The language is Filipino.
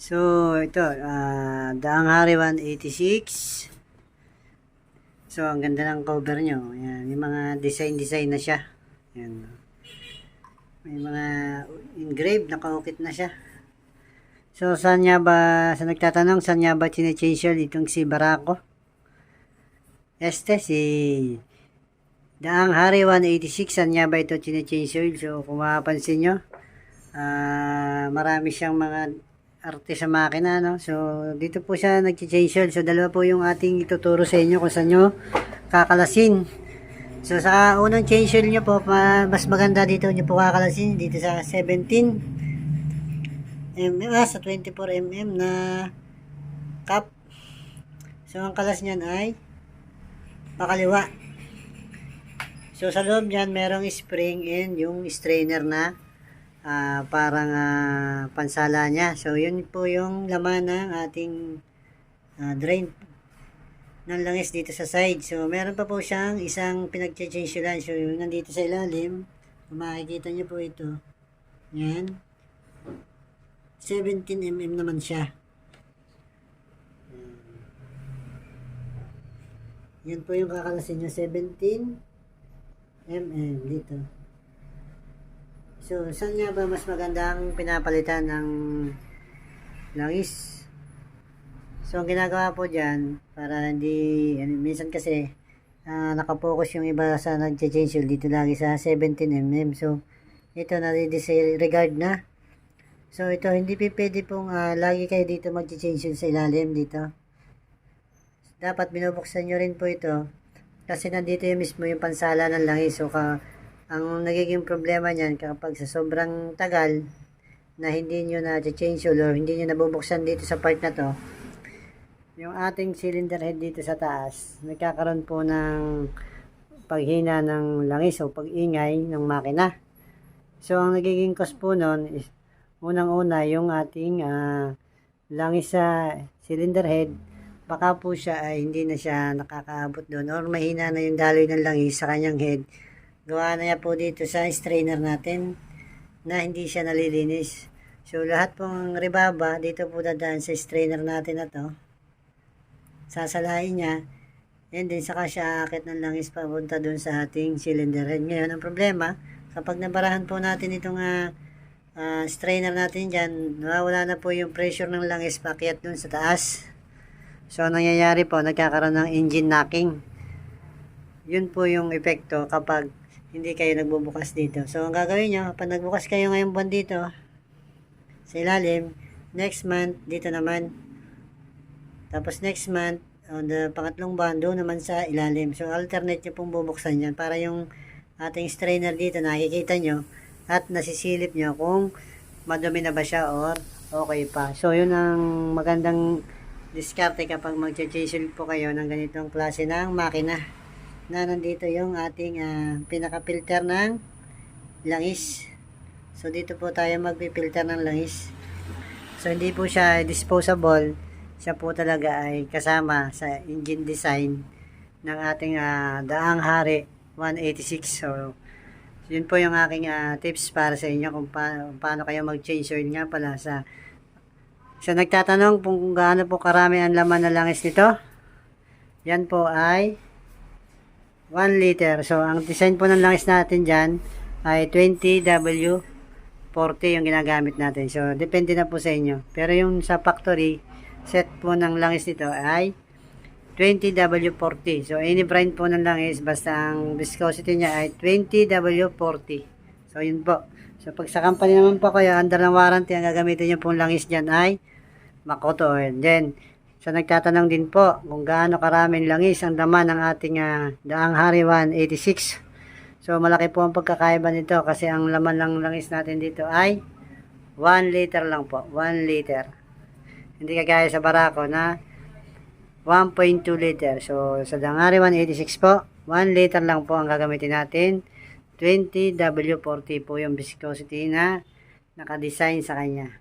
So, ito, ah Daang Hari 186. So, ang ganda ng cover nyo. Yan, yung mga design-design na siya. Yan. May mga engraved, nakaukit na siya. So, saan niya ba, sa nagtatanong, saan niya ba change itong si Barako? Este, si Daang Hari 186, saan niya ba ito change So, kung mapapansin nyo, ah marami siyang mga arte sa makina, no? So, dito po siya nag-change oil. So, dalawa po yung ating ituturo sa inyo kung saan nyo kakalasin. So, sa unang change oil nyo po, ma- mas maganda dito nyo po kakalasin. Dito sa 17 mm, ah, sa 24 mm na cup. So, ang kalas niyan ay pakaliwa. So, sa loob niyan, merong spring and yung strainer na ah, parang ah, pansala niya. So, yun po yung laman ng ating ah, drain ng langis dito sa side. So, meron pa po siyang isang pinag-change lang. So, yung nandito sa ilalim, makikita niyo po ito. Yan. 17mm naman siya. Yan po yung kakalasin niya. 17mm dito. So, saan nga ba mas magandang pinapalitan ng langis? So, ang ginagawa po dyan, para hindi, ano, minsan kasi, ah, nakapokus yung iba sa nag-change oil dito lagi sa 17mm. So, ito na disregard na. So, ito, hindi pwede pong ah, lagi kayo dito mag-change oil sa ilalim dito. Dapat binubuksan nyo rin po ito kasi nandito yung mismo yung pansala ng langis. So, ka, ang nagiging problema niyan kapag sa sobrang tagal na hindi nyo na change oil or hindi nyo nabubuksan dito sa part na to, yung ating cylinder head dito sa taas, nagkakaroon po ng paghina ng langis o pag-ingay ng makina. So, ang nagiging cause po nun is, unang-una, yung ating ah, langis sa cylinder head, baka po siya ay hindi na siya nakakaabot doon or mahina na yung daloy ng langis sa kanyang head. Gawa na niya po dito sa strainer natin na hindi siya nalilinis. So, lahat pong rebaba dito po dadaan sa strainer natin na to sasalain niya, and then saka siya aakit ng langis papunta dun sa ating cylinder head. Ngayon, ang problema, kapag nabarahan po natin itong ah, ah, strainer natin dyan, nawawala na po yung pressure ng langis pakyat dun sa taas. So, ang nangyayari po, nagkakaroon ng engine knocking. Yun po yung epekto kapag hindi kayo nagbubukas dito. So, ang gagawin nyo, kapag nagbukas kayo ngayong buwan dito, sa ilalim, next month, dito naman, tapos next month, on the pangatlong buwan, doon naman sa ilalim. So, alternate nyo pong bubuksan yan para yung ating strainer dito, nakikita nyo at nasisilip nyo kung madumi na ba siya or okay pa. So, yun ang magandang diskarte kapag mag-change po kayo ng ganitong klase ng makina na nandito yung ating ah, pinaka-filter ng langis. So, dito po tayo magpipilter ng langis. So, hindi po siya disposable siya po talaga ay kasama sa engine design ng ating ah, Daang Hari 186. So, yun po yung aking ah, tips para sa inyo kung pa- paano kayo mag-change oil nga pala sa sa nagtatanong kung gaano po karami ang laman na langis nito. Yan po ay 1 liter. So, ang design po ng langis natin dyan ay 20W40 yung ginagamit natin. So, depende na po sa inyo. Pero yung sa factory, set po ng langis nito ay 20W40. So, any brand po ng langis, basta ang viscosity niya ay 20W40. So, yun po. So, pag sa company naman po kayo, under ng warranty, ang gagamitin nyo pong langis dyan ay Makoto oil. Then, sa nagtatanong din po kung gaano karaming langis ang laman ng ating ah, Daang Hari 186. So, malaki po ang pagkakaiba nito kasi ang laman ng langis natin dito ay 1 liter lang po. 1 liter. Hindi kagaya sa Barako na 1.2 liter. So, sa Dangari 186 po, 1 liter lang po ang gagamitin natin. 20W40 po yung viscosity na nakadesign sa kanya.